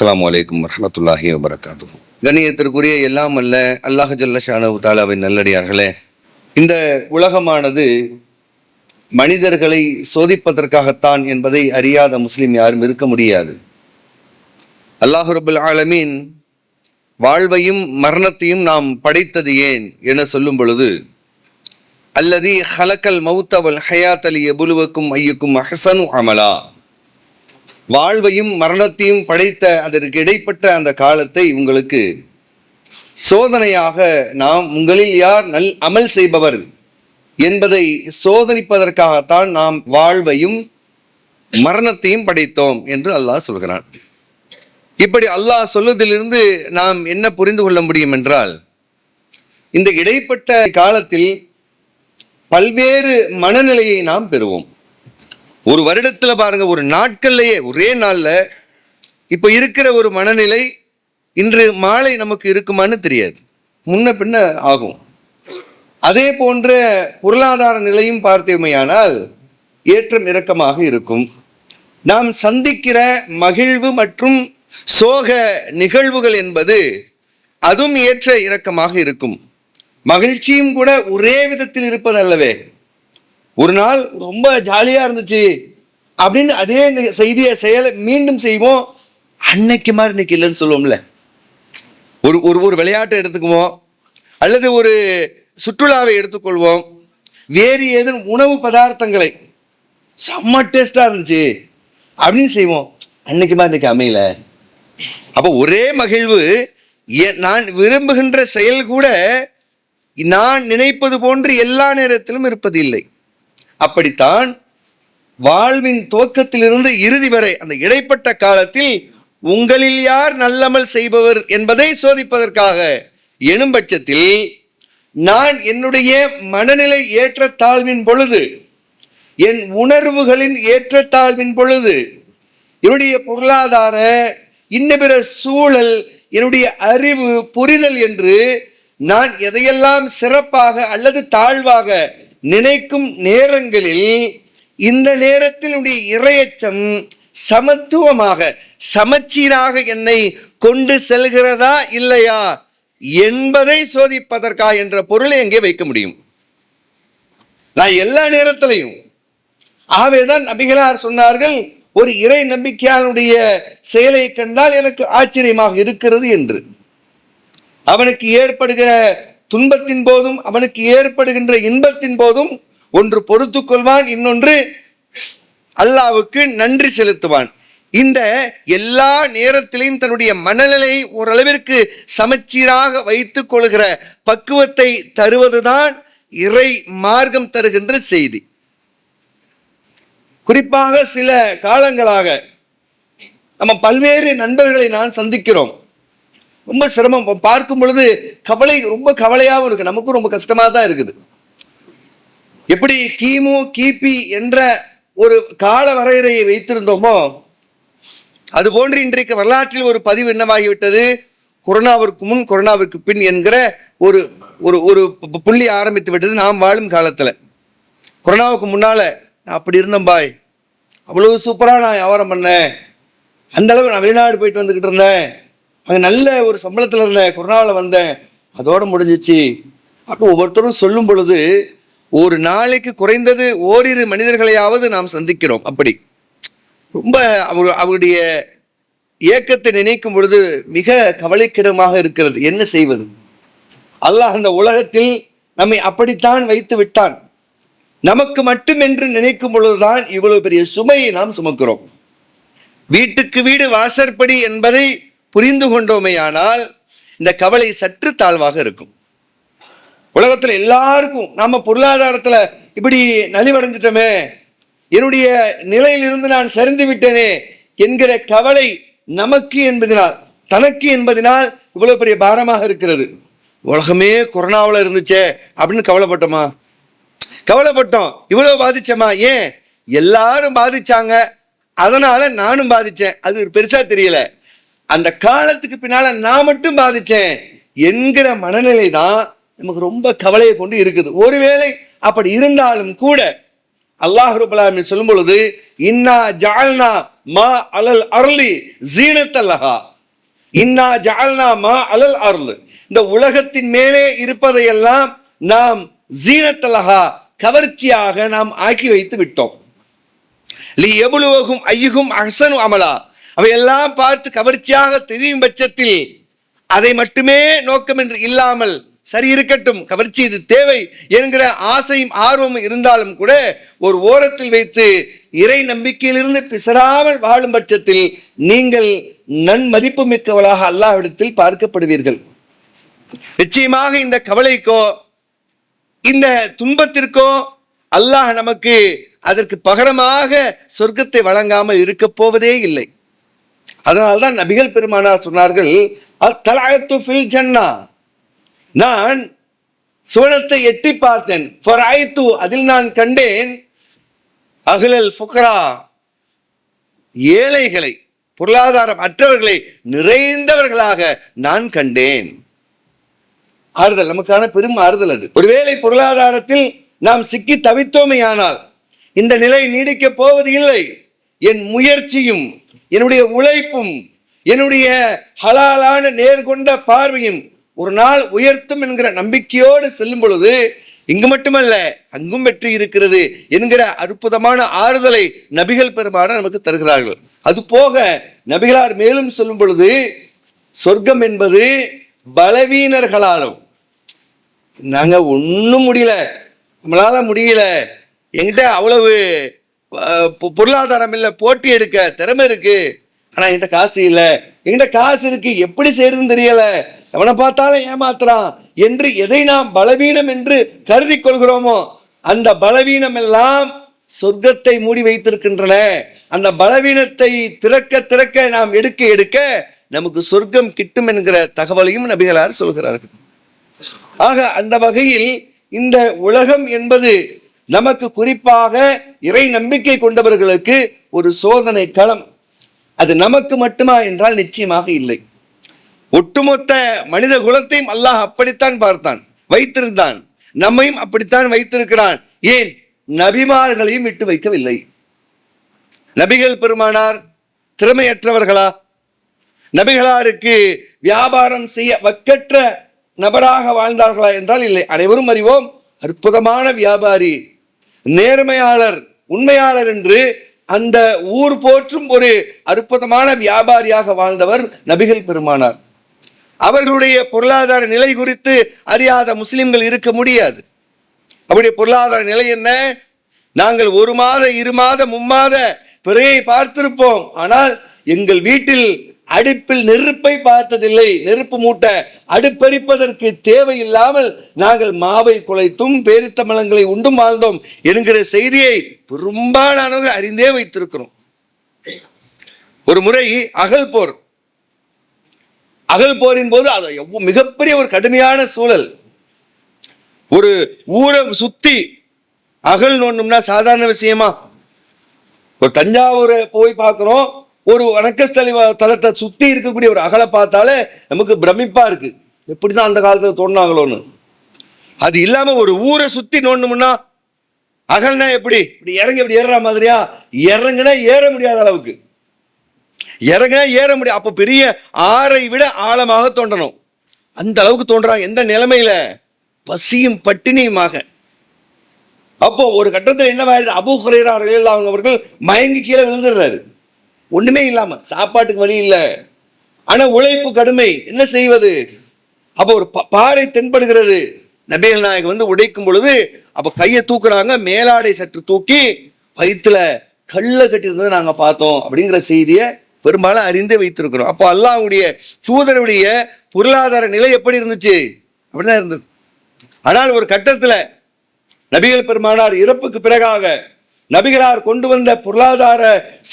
அஸ்லாம் வலைக்கம் வரமத்துல்லாஹி வபரகாத்து கண்ணியத்திற்குரிய எல்லாம் அல்ல அல்லாஹ் ஜல்ல ஷானவு தாலாவின் நல்லடியார்களே. இந்த உலகமானது மனிதர்களை சோதிப்பதற்காகத்தான் என்பதை அறியாத முஸ்லிம் யாரும் இருக்க முடியாது. அல்லாஹு ரபுல் ஆலமீன் வாழ்வையும் மரணத்தையும் நாம் படைத்தது ஏன் என சொல்லும் பொழுது அல்லது ஹலக்கல் மௌத்தவல் ஹயாத் அலி எபுலுவக்கும் ஐயுக்கும் அஹசனு அமலா. வாழ்வையும் மரணத்தையும் படைத்த அதற்கு இடைப்பட்ட அந்த காலத்தை உங்களுக்கு சோதனையாக நாம் உங்களில் யார் நல் அமல் செய்பவர் என்பதை சோதனிப்பதற்காகத்தான் நாம் வாழ்வையும் மரணத்தையும் படைத்தோம் என்று அல்லாஹ் சொல்கிறான். இப்படி அல்லாஹ் சொல்வதிலிருந்து நாம் என்ன புரிந்து கொள்ள முடியும் என்றால் இந்த இடைப்பட்ட காலத்தில் பல்வேறு மனநிலையை நாம் பெறுவோம். ஒரு வருடத்தில் பாருங்க ஒரு நாட்கள்லையே ஒரே நாளில் இப்போ இருக்கிற ஒரு மனநிலை இன்று மாலை நமக்கு இருக்குமான்னு தெரியாது. முன்ன பின்ன ஆகும். அதே போன்ற பொருளாதார நிலையும் பார்த்தோமையானால் ஏற்றம் இறக்கமாக இருக்கும். நாம் சந்திக்கிற மகிழ்வு மற்றும் சோக நிகழ்வுகள் என்பது அதுவும் ஏற்ற இறக்கமாக இருக்கும். மகிழ்ச்சியும் கூட ஒரே விதத்தில் இருப்பது அல்லவே ஒரு நாள் ரொம்ப ஜாலியாக இருந்துச்சு அப்படின்னு அதே நி- செய்தியை செயலை மீண்டும் செய்வோம். அன்னைக்கு மாதிரி இன்னைக்கு இல்லைன்னு சொல்லுவோம்ல. ஒரு ஒரு ஒரு விளையாட்டை எடுத்துக்குவோம். அல்லது ஒரு சுற்றுலாவை எடுத்துக்கொள்வோம். வேறு ஏதும் உணவு பதார்த்தங்களை. செம்ம டேஸ்ட்டாக இருந்துச்சு. அப்படின்னு செய்வோம். அன்னைக்கு மாதிரி இன்னைக்கு அமையல. அப்போ ஒரே மகிழ்வு எ- நான் விரும்புகின்ற செயல் கூட நான் நினைப்பது போன்று எல்லா நேரத்திலும் இருப்பது இல்லை அப்படித்தான் வாழ்வின் துவக்கத்திலிருந்து இறுதி வரை அந்த இடைப்பட்ட காலத்தில் உங்களில் யார் நல்லமல் செய்பவர் என்பதை சோதிப்பதற்காக எனும் பட்சத்தில் நான் என்னுடைய மனநிலை ஏற்றத்தாழ்வின் பொழுது என் உணர்வுகளின் ஏற்றத்தாழ்வின் பொழுது என்னுடைய பொருளாதார இன்ன பிற சூழல் என்னுடைய அறிவு புரிதல் என்று நான் எதையெல்லாம் சிறப்பாக அல்லது தாழ்வாக நினைக்கும் நேரங்களில் இந்த நேரத்தில் இறையச்சம் இரையச்சம் சமத்துவமாக சமச்சீராக என்னை கொண்டு செல்கிறதா இல்லையா என்பதை சோதிப்பதற்கா என்ற பொருளை எங்கே வைக்க முடியும்? நான் எல்லா நேரத்திலையும் ஆகவேதான் நபிகளார் சொன்னார்கள் ஒரு இறை நம்பிக்கையானுடைய செயலை கண்டால் எனக்கு ஆச்சரியமாக இருக்கிறது என்று. அவனுக்கு ஏற்படுகிற துன்பத்தின் போதும் அவனுக்கு ஏற்படுகின்ற இன்பத்தின் போதும் ஒன்று பொறுத்து கொள்வான் இன்னொன்று அல்லாவுக்கு நன்றி செலுத்துவான். இந்த எல்லா நேரத்திலையும் தன்னுடைய மனநிலை ஓரளவிற்கு சமச்சீராக வைத்துக் கொள்கிற பக்குவத்தை தருவதுதான் இறை மார்க்கம் தருகின்ற செய்தி. குறிப்பாக சில காலங்களாக நம்ம பல்வேறு நண்பர்களை நான் சந்திக்கிறோம். ரொம்ப சிரமம். பார்க்கும் பொழுது கவலை ரொம்ப கவலையாகவும் இருக்கு. நமக்கும் ரொம்ப கஷ்டமாக தான் இருக்குது. எப்படி கிமு கிபி என்ற ஒரு கால வரையறையை வைத்திருந்தோமோ அது போன்று இன்றைக்கு வரலாற்றில் ஒரு பதிவு என்னவாகிவிட்டது? கொரோனாவிற்கு முன் கொரோனாவிற்கு பின் என்கிற ஒரு ஒரு ஒரு புள்ளி ஆரம்பித்து விட்டது நாம் வாழும் காலத்தில். கொரோனாவுக்கு முன்னால் நான் அப்படி இருந்தேன் பாய். அவ்வளவு சூப்பராக நான் வியாபாரம் பண்ணேன். அந்த நான் வெளிநாடு போயிட்டு வந்துக்கிட்டு இருந்தேன். அங்கே நல்ல ஒரு சம்பளத்தில் இருந்தேன் கொரோனாவில் வந்தேன் அதோடு முடிஞ்சிச்சு. அப்போ ஒவ்வொருத்தரும் சொல்லும் பொழுது ஒரு நாளைக்கு குறைந்தது ஓரிரு மனிதர்களையாவது நாம் சந்திக்கிறோம். அப்படி. ரொம்ப அவர் அவருடைய இயக்கத்தை நினைக்கும் பொழுது மிக கவலைக்கிடமாக இருக்கிறது. என்ன செய்வது? அல்லாஹ் அந்த உலகத்தில் நம்மை அப்படித்தான் வைத்து விட்டான். நமக்கு மட்டுமென்று நினைக்கும் பொழுதுதான் இவ்வளவு பெரிய சுமையை நாம் சுமக்கிறோம். வீட்டுக்கு வீடு வாசற்படி என்பதை புரிந்து கொண்டோமேயானால் இந்த கவலை சற்று தாழ்வாக இருக்கும். உலகத்தில் எல்லாருக்கும் நம்ம பொருளாதாரத்தில் இப்படி நலிவடைஞ்சிட்டோமே என்னுடைய நிலையிலிருந்து நான் சரிந்து விட்டேனே என்கிற கவலை நமக்கு என்பதனால் தனக்கு என்பதனால் இவ்வளவு பெரிய பாரமாக இருக்கிறது. உலகமே கொரோனாவில் இருந்துச்சே அப்படின்னு கவலைப்பட்டோமா? கவலைப்பட்டோம். இவ்வளோ பாதிச்சோமா? ஏன்? எல்லாரும் பாதிச்சாங்க. அதனால நானும் பாதித்தேன் அது ஒரு பெருசா தெரியல. அந்த காலத்துக்கு பின்னால நான் மட்டும் பாதிச்சேன் என்கிற மனநிலை தான் நமக்கு ரொம்ப கவலையை கொண்டு இருக்குது. ஒருவேளை அப்படி இருந்தாலும் கூட அல்லாஹ் ரபுல்லாமின் சொல்லும் பொழுது இன்னா ஜால்னா மா அலல் அருளி ஜீனத்தல்லஹா இன்னா ஜால்னாமா அலல் அருள் இந்த உலகத்தின் மேலே இருப்பதையெல்லாம் நாம் ஜீனத்தலகா கவர்ச்சியாக நாம் ஆக்கி வைத்து விட்டோம். லி எவ்வளவுகும் ஐயுகும் அஹ்சனு அமலா. அவையெல்லாம் பார்த்து கவர்ச்சியாக தெரியும் பட்சத்தில் அதை மட்டுமே நோக்கம் என்று இல்லாமல் சரி இருக்கட்டும் கவர்ச்சி இது தேவை என்கிற ஆசையும் ஆர்வமும் இருந்தாலும் கூட ஒரு ஓரத்தில் வைத்து இறை நம்பிக்கையிலிருந்து பிசராமல் வாழும் பட்சத்தில் நீங்கள் நன்மதிப்பு மிக்கவளாக அல்லாஹ்விடத்தில் பார்க்கப்படுவீர்கள். நிச்சயமாக இந்த கவலைக்கோ இந்த துன்பத்திற்கோ அல்லாஹ் நமக்கு அதற்கு பகரமாக சொர்க்கத்தை வழங்காமல் இருக்கப் போவதே இல்லை. அதனால்தான் நபிகள் பெருமானார் சொன்னார்கள் "அல் தலாயத்து ஃபில் ஜன்னா. நான் சுவனத்தை எட்டி பார்த்தேன். ஃபராய்த்து அதில் நான் கண்டேன். அகலல் ஃபுக்ரா ஏழைகளை பொருளாதாரம் அற்றவர்களை நிறைந்தவர்களாக நான் கண்டேன். ஆறுதல் நமக்கான பெரும் ஆறுதல் அது. ஒருவேளை பொருளாதாரத்தில் நாம் சிக்கி தவித்தோமையானால் இந்த நிலை நீடிக்கப் போவது இல்லை. என் முயற்சியும் என்னுடைய உழைப்பும் என்னுடைய ஹலாலான நேர்கொண்ட பார்வையும் ஒரு நாள் உயர்த்தும் என்கிற நம்பிக்கையோடு செல்லும் பொழுது இங்கு மட்டுமல்ல அங்கும் வெற்றி இருக்கிறது என்கிற அற்புதமான ஆறுதலை நபிகள் பெருமான நமக்கு தருகிறார்கள். அது போக நபிகளார் மேலும் சொல்லும் பொழுது சொர்க்கம் என்பது பலவீனர்களாலும் நாங்கள் ஒன்றும் முடியல நம்மளால முடியல எங்கிட்ட அவ்வளவு பொருளாதாரம் இல்லை போட்டி எடுக்க திறமை இருக்கு. ஆனால் என்கிட்ட காசு இல்லை. என்கிட்ட காசு இருக்கு எப்படி செய்யறதுன்னு தெரியல. எவனை பார்த்தாலும் ஏமாத்துறான். என்று எதை நாம் பலவீனம் என்று கருதி கொள்கிறோமோ அந்த பலவீனம் எல்லாம் சொர்க்கத்தை மூடி வைத்திருக்கின்றன. அந்த பலவீனத்தை திறக்க திறக்க நாம் எடுக்க எடுக்க நமக்கு சொர்க்கம் கிட்டும் என்கிற தகவலையும் நபிகளார் சொல்கிறார்கள். ஆக அந்த வகையில் இந்த உலகம் என்பது நமக்கு குறிப்பாக இறை நம்பிக்கை கொண்டவர்களுக்கு ஒரு சோதனை களம். அது நமக்கு மட்டுமா என்றால் நிச்சயமாக இல்லை. ஒட்டுமொத்த மனித குலத்தையும் அல்லாஹ் அப்படித்தான் பார்த்தான் வைத்திருந்தான். நம்மையும் அப்படித்தான் வைத்திருக்கிறான். ஏன்? நபிமார்களையும் விட்டு வைக்கவில்லை. நபிகள் பெருமானார் திறமையற்றவர்களா? நபிகளாருக்கு வியாபாரம் செய்ய வக்கற்ற நபராக வாழ்ந்தார்களா என்றால் இல்லை. அனைவரும் அறிவோம் அற்புதமான வியாபாரி நேர்மையாளர் உண்மையாளர் என்று அந்த ஊர் போற்றும் ஒரு அற்புதமான வியாபாரியாக வாழ்ந்தவர் நபிகள் பெருமானார். அவர்களுடைய பொருளாதார நிலை குறித்து அறியாத முஸ்லிம்கள் இருக்க முடியாது. அவருடைய பொருளாதார நிலை என்ன? நாங்கள் ஒரு மாத இரு மாத மும்மாத பிறையை பார்த்திருப்போம். ஆனால் எங்கள் வீட்டில் அடுப்பில் நெருப்பை பார்த்ததில்லை நெருப்பு மூட்ட. அடுப்பெரிப்பதற்கு தேவையில்லாமல் நாங்கள் மாவை குலைத்தும் பேரித்தமலங்களை உண்டும் வாழ்ந்தோம் என்கிற செய்தியை பெரும்பாலானவர்கள் அறிந்தே வைத்திருக்கிறோம். ஒரு முறை அகல் போர். அகல் போரின் போது அது மிகப்பெரிய ஒரு கடுமையான சூழல். ஒரு ஊரை சுத்தி அகல் நோண்டணும்னா சாதாரண விஷயமா? ஒரு தஞ்சாவூரை போய் பார்க்குறோம் ஒரு வணக்கஸ்தலி வ- தலத்தை சுத்தி இருக்கக்கூடிய ஒரு அகலை பார்த்தாலே நமக்கு பிரமிப்பா இருக்கு. எப்படிதான் அந்த காலத்துல தோண்டினாங்களோன்னு அது இல்லாம ஒரு ஊரை சுத்தி நோண்டணும்னா அகல்னா எப்படி? இப்படி இறங்கி இப்படி ஏறுற மாதிரியா? இறங்குனா ஏற முடியாத அளவுக்கு. இறங்குனா ஏற முடியும் அப்போ பெரிய ஆறை விட ஆழமாக தோண்டணும் அந்த அளவுக்கு தோன்றாங்க. எந்த நிலைமையில? பசியும் பட்டினியுமாக. அப்போ ஒரு கட்டத்தில் என்னவாயிருது அபு ஹுரைரா அவங்க அவர்கள் மயங்கி கீழே விழுந்துடுறாரு. ஒண்ணுமே இல்லாம சாப்பாட்டுக்கு வழி இல்லை. ஆனா உழைப்பு கடுமை. என்ன செய்வது? அப்போ ஒரு பா- பாறை தென்படுகிறது. நபிகள் நாயகம் வந்து உடைக்கும் பொழுது அப்போ கையை தூக்குறாங்க மேலாடை சற்று தூக்கி வயிற்றுல கல்ல கட்டியிருந்ததை நாங்க பார்த்தோம் அப்படிங்கிற செய்தியை பெரும்பாலும் அறிந்து வைத்திருக்கிறோம். அப்போ அல்லாவுடைய தூதருடைய பொருளாதார நிலை எப்படி இருந்துச்சு? அப்படிதான் இருந்தது. ஆனால் ஒரு கட்டத்துல நபிகள் பெருமானார் இறப்புக்கு பிறகாக நபிகளார் கொண்டு வந்த பொருளாதார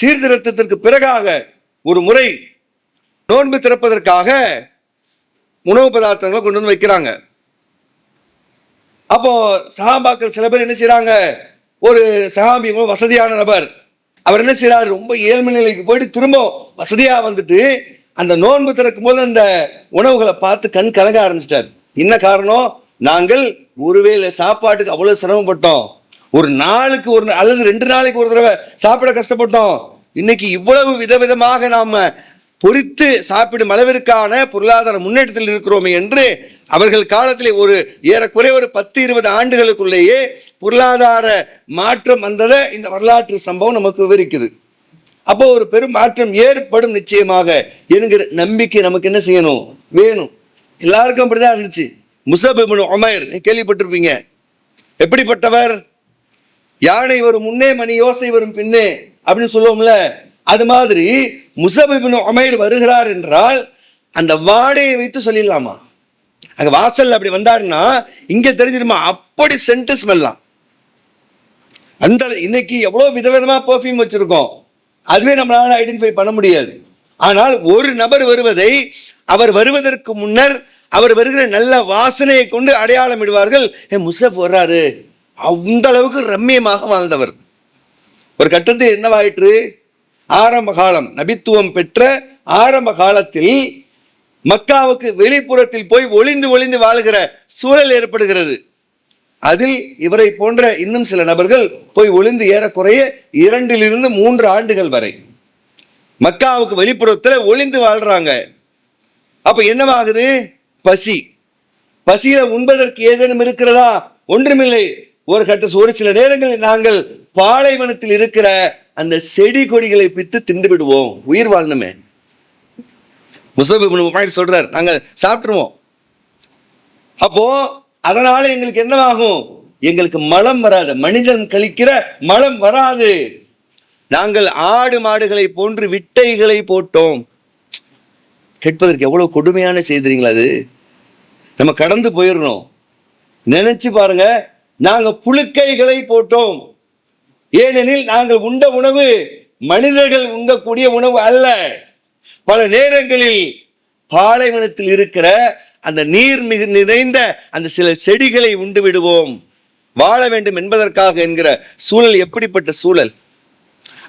சீர்திருத்தத்திற்கு பிறகாக ஒரு முறை நோன்பு திறப்பதற்காக உணவு பதார்த்தங்களை கொண்டு வந்து வைக்கிறாங்க. அப்போ சகாபாக்கள் சில பேர் என்ன செய்யறாங்க ஒரு சகாபி வசதியான நபர். அவர் என்ன செய்யறாரு ரொம்ப ஏழ்மை நிலைக்கு போயிட்டு திரும்ப வசதியா வந்துட்டு அந்த நோன்பு திறக்கும் போது அந்த உணவுகளை பார்த்து கண் கலங்க ஆரம்பிச்சிட்டார். என்ன காரணம்? நாங்கள் ஒருவேளை சாப்பாட்டுக்கு அவ்வளவு சிரமப்பட்டோம். ஒரு நாளுக்கு ஒரு அல்லது ரெண்டு நாளைக்கு ஒரு தடவை சாப்பிட கஷ்டப்பட்டோம். இன்னைக்கு இவ்வளவு விதவிதமாக நாம் பொறித்து சாப்பிடும் அளவிற்கான பொருளாதார முன்னேற்றத்தில் இருக்கிறோமே என்று அவர்கள் காலத்திலே ஒரு ஏறக்குறைய ஒரு பத்து இருபது ஆண்டுகளுக்குள்ளேயே பொருளாதார மாற்றம் வந்ததை இந்த வரலாற்று சம்பவம் நமக்கு விவரிக்குது. அப்போ ஒரு பெரும் மாற்றம் ஏற்படும் நிச்சயமாக என்கிற நம்பிக்கை நமக்கு என்ன செய்யணும்? வேணும். எல்லாருக்கும் அப்படிதான் இருந்துச்சு. முசபிபின் இப்னு கேள்விப்பட்டிருப்பீங்க. எப்படிப்பட்டவர்? யானை வரும் முன்னே மணி யோசை வரும் பின்னே அப்படின்னு சொல்லுவோம்ல அது மாதிரி முசபிபின் அமைர் வருகிறார் என்றால் அந்த வாடையை வைத்து சொல்லிடலாமா? அங்கே வாசல் அப்படி வந்தாருன்னா இங்கே தெரிஞ்சிருமா? அப்படி சென்ட் ஸ்மெல்லாம். அந்த இன்னைக்கு எவ்வளோ விதவிதமாக பெர்ஃப்யூம் வச்சுருக்கோம். அதுவே நம்மளால் ஐடென்டிஃபை பண்ண முடியாது. ஆனால் ஒரு நபர் வருவதை அவர் வருவதற்கு முன்னர் அவர் வருகிற நல்ல வாசனையை கொண்டு அடையாளம் இடுவார்கள் ஏ முசப் வர்றாரு. அந்த அளவுக்கு ரம்மியமாக வாழ்ந்தவர். ஒரு கட்டத்தில் என்னவாயிற்று? ஆரம்ப காலம் நபித்துவம் பெற்ற ஆரம்ப காலத்தில் மக்காவுக்கு வெளிப்புறத்தில் போய் ஒளிந்து ஒளிந்து வாழுகிற சூழல் ஏற்படுகிறது. அதில் இவரை போன்ற இன்னும் சில நபர்கள் போய் ஒளிந்து ஏறக்குறைய இரண்டிலிருந்து மூன்று ஆண்டுகள் வரை மக்காவுக்கு வெளிப்புறத்தில் ஒளிந்து வாழ்றாங்க. அப்ப என்னவாகுது? பசி. பசியில உண்பதற்கு ஏதேனும் இருக்கிறதா? ஒன்றுமில்லை. ஒரு கட்ட ஒரு சில நேரங்களில் நாங்கள் பாலைவனத்தில் இருக்கிற அந்த செடி கொடிகளை பித்து தின்று விடுவோம் உயிர் வாழ்ந்தமே. முசப் சொல்றார் நாங்கள் சாப்பிட்டுருவோம். அப்போ அதனால எங்களுக்கு என்னவாகும்? எங்களுக்கு மலம் வராது. மனிதன் கழிக்கிற மலம் வராது. நாங்கள் ஆடு மாடுகளை போன்று விட்டைகளை போட்டோம். கேட்பதற்கு எவ்வளவு கொடுமையான செய்திருங்களா அது? நம்ம கடந்து போயிடணும். நினைச்சு பாருங்க நாங்கள் புழுக்கைகளை போட்டோம். ஏனெனில் நாங்கள் உண்ட உணவு மனிதர்கள் உண்ணக்கூடிய உணவு அல்ல. பல நேரங்களில் பாலைவனத்தில் இருக்கிற அந்த நீர் மிகு நிறைந்த அந்த சில செடிகளை உண்டு விடுவோம். வாழ வேண்டும் என்பதற்காக என்கிற சூழல் எப்படிப்பட்ட சூழல்?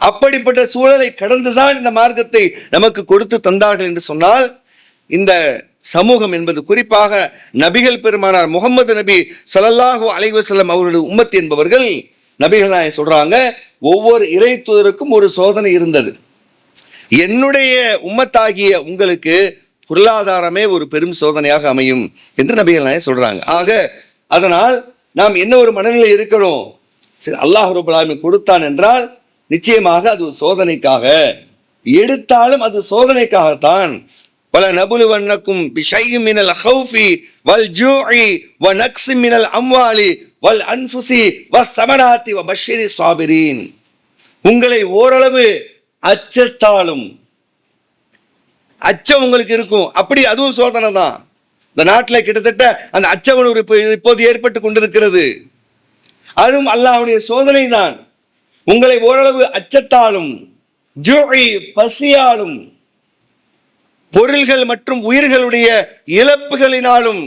அப்படிப்பட்ட சூழலை கடந்துதான் இந்த மார்க்கத்தை நமக்கு கொடுத்து தந்தார்கள் என்று சொன்னால் இந்த சமூகம் என்பது குறிப்பாக நபிகள் பெருமானார் முகமது நபி ஸல்லல்லாஹு அலைஹி அவருடைய உம்மத் என்பவர்கள் நபிகள் நாயகம் சொல்கிறாங்க ஒவ்வொரு இறை தூதருக்கும் ஒரு சோதனை இருந்தது. என்னுடைய உம்மத்தாகிய உங்களுக்கு பொருளாதாரமே ஒரு பெரும் சோதனையாக அமையும் என்று நபிகள் நாயகம் சொல்கிறாங்க ஆக அதனால் நாம் என்ன ஒரு மனநிலை இருக்கணும் சரி அல்லாஹ் ரபுல் கொடுத்தான் என்றால் நிச்சயமாக அது ஒரு சோதனைக்காக எடுத்தாலும் அது சோதனைக்காகத்தான். பல நபுலுவன்னக்கும் பிஷையும் மினல் ஹௌஃபி வல் ஜூஇ வ நக்ஸி மினல் அம்வாலி வல் அன்ஃபுசி வ சமராத்தி வ பஷிரி சாபிரீன் உங்களை ஓரளவு அச்சத்தாலும் அச்சம் உங்களுக்கு இருக்கும். அப்படி அதுவும் சோதனை தான். இந்த நாட்டில் கிட்டத்தட்ட அந்த அச்ச உணர்வு இப்போ இப்போது ஏற்பட்டு கொண்டிருக்கிறது. அதுவும் அல்லாஹ்வுடைய சோதனை தான். உங்களை ஓரளவு அச்சத்தாலும் ஜூஇ பசியாலும் பொருள்கள் மற்றும் உயிர்களுடைய இழப்புகளினாலும்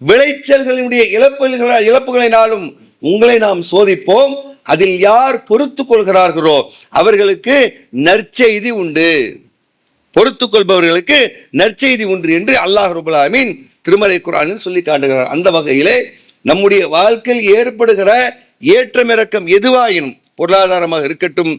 விளைச்சல்களினுடைய இழப்புகள் இழப்புகளினாலும் உங்களை நாம் சோதிப்போம். அதில் யார் பொறுத்து கொள்கிறார்களோ அவர்களுக்கு நற்செய்தி உண்டு. பொறுத்து கொள்பவர்களுக்கு நற்செய்தி உண்டு என்று அல்லாஹ் ரபுல்லாமீன் திருமலை குரானில் சொல்லி காட்டுகிறார். அந்த வகையிலே நம்முடைய வாழ்க்கையில் ஏற்படுகிற ஏற்றமிறக்கம் எதுவாயினும் பொருளாதாரமாக இருக்கட்டும்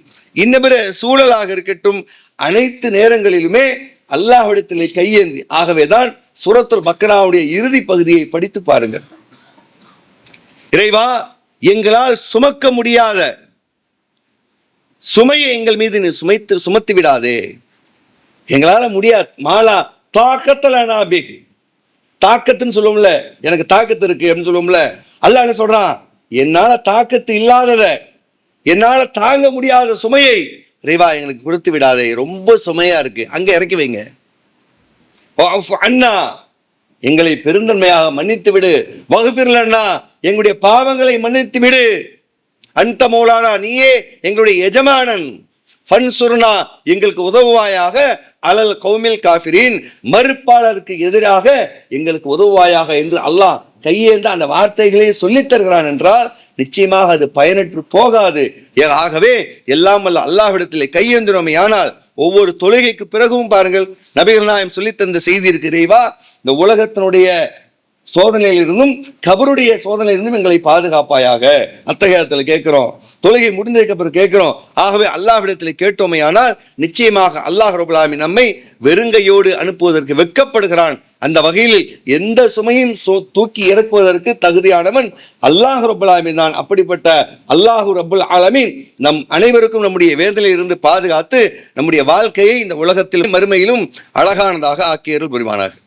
இன்ன சூழலாக இருக்கட்டும் அனைத்து நேரங்களிலுமே அல்லாஹ்விடத்திலே கையேந்தி. ஆகவேதான் சுரத்துல் பக்ராவுடைய இறுதி பகுதியை படித்து பாருங்கள். இறைவா எங்களால் சுமக்க முடியாத சுமையை எங்கள் மீது நீ சுமைத்து சுமத்தி விடாதே. எங்களால் முடியாது மாலா தாக்கத்தில் நாபி தாக்கத்துன்னு சொல்லுவோம்ல எனக்கு தாக்கத்து இருக்கு அப்படின்னு சொல்லுவோம்ல அல்லாஹ் என்ன சொல்றான்? என்னால் தாக்கத்து இல்லாதத என்னால் தாங்க முடியாத சுமையை இறைவா எங்களுக்கு கொடுத்து விடாதே. ரொம்ப சுமையாக இருக்குது அங்கே இறக்கி வைங்க. அண்ணா. எங்களை பெருந்தன்மையாக மன்னித்து விடு. வகுப்பிரலன்னா எங்களுடைய பாவங்களை மன்னித்து விடு. அந்த மௌலானா நீயே எங்களுடைய எஜமானன். ஃபன் சுருணா எங்களுக்கு உதவுவாயாக. அலல் கௌமில் காஃபிரின் மறுப்பாளருக்கு எதிராக எங்களுக்கு உதவுவாயாக என்று அல்லாஹ் கையேந்த அந்த வார்த்தைகளை சொல்லித் தருகிறான் என்றால் நிச்சயமாக அது பயனற்று போகாது. ஏ- ஆகவே எல்லாம் வல்ல அல்லாஹ்விடத்தில் கையேந்தினோமே ஆனால் ஒவ்வொரு தொழுகைக்கு பிறகும் பாருங்கள் நபிகள் நாயம் சொல்லித் தந்த செய்தி இருக்கு இறைவா இந்த உலகத்தினுடைய சோதனையிலிருந்தும் கபருடைய சோதனையிலிருந்தும் எங்களை பாதுகாப்பாயாக. அத்தகையத்தில் கேட்கிறோம். தொழுகை முடிந்ததுக்கு அப்புறம் கேட்கிறோம். ஆகவே அல்லாஹ்விடத்தில் கேட்டோமையானால் நிச்சயமாக அல்லாஹ் ரபுல்லாமி நம்மை வெறுங்கையோடு அனுப்புவதற்கு வெட்கப்படுகிறான். அந்த வகையில் எந்த சுமையும் சோ- தூக்கி இறக்குவதற்கு தகுதியானவன் அல்லாஹ் ரபுல் ஆலமின் தான். அப்படிப்பட்ட அல்லாஹு ரபுல் ஆலமின் நம் அனைவருக்கும் நம்முடைய வேதனையில் இருந்து பாதுகாத்து நம்முடைய வாழ்க்கையை இந்த உலகத்திலும் மறுமையிலும் அழகானதாக ஆக்கியருள் புரிவானார்